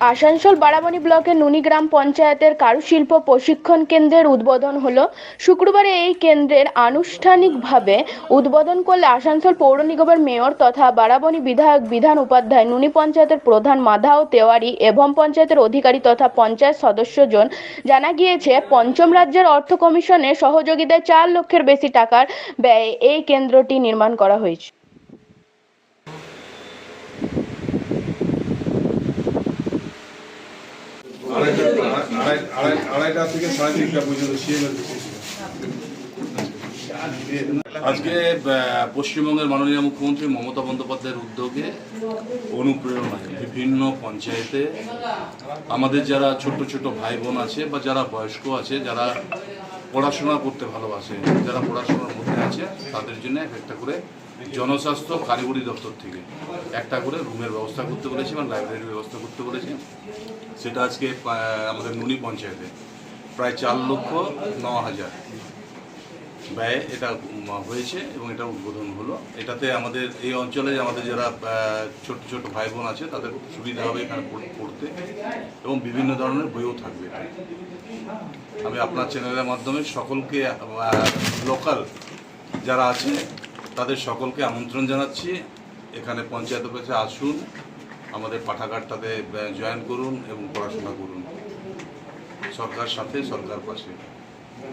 আসানসোল বারাবণী ব্লকের নুনি গ্রাম পঞ্চায়েতের কারুশিল্প প্রশিক্ষণ কেন্দ্রের উদ্বোধন হলো। শুক্রবারে এই কেন্দ্রের আনুষ্ঠানিকভাবে উদ্বোধন করলে আসানসোল পৌর নিগমের মেয়র তথা বারাবণী বিধায়ক, বিধান উপাধ্যায়, নুনি পঞ্চায়েতের প্রধান মাধাও তেওয়ারি এবং পঞ্চায়েতের অধিকারী তথা পঞ্চায়েত সদস্যজন জানা গিয়েছে, পঞ্চম রাজ্যের অর্থ কমিশনের সহযোগিতায় চার লক্ষের বেশি টাকার ব্যয়ে এই কেন্দ্রটি নির্মাণ করা হয়েছে আড়াইটা আড়াই আড়াই আড়াইটা থেকে সাড়ে তিনটা আজকে পশ্চিমবঙ্গের মাননীয় মুখ্যমন্ত্রী মমতা বন্দ্যোপাধ্যায়ের উদ্যোগে অনুপ্রেরণায় বিভিন্ন পঞ্চায়েতে আমাদের যারা ছোট ছোট ভাই বোন আছে বা যারা বয়স্ক আছে, যারা পড়াশোনা করতে ভালোবাসে, যারা পড়াশোনার মধ্যে আছে, তাদের জন্য এক একটা করে জনস্বাস্থ্য, কারিগরি দপ্তর থেকে। একটা করে রুমের ব্যবস্থা করতে বলেছি এবং লাইব্রেরির ব্যবস্থা করতে বলেছি। সেটা আজকে আমাদের নুনি পঞ্চায়েতে। প্রায় চার লক্ষ ন হাজার ব্যয় এটা হয়েছে এবং এটা উদ্বোধন হলো। এটাতে আমাদের, এই অঞ্চলে আমাদের যারা ছোট ছোট ভাই বোন আছে, তাদের সুবিধা হবে এখানে পড়- পড়তে এবং বিভিন্ন ধরনের বইও থাকবে আমি আপনার চ্যানেলের মাধ্যমে সকলকে লোকাল যারা আছে তাদের সকলকে আমন্ত্রণ জানাচ্ছি। এখানে পঞ্চায়েত অফিসে আসুন, আমাদের পাঠাগারটাতে জয়েন করুন এবং পড়াশোনা করুন। সরকার সাথে, সরকার পাশে।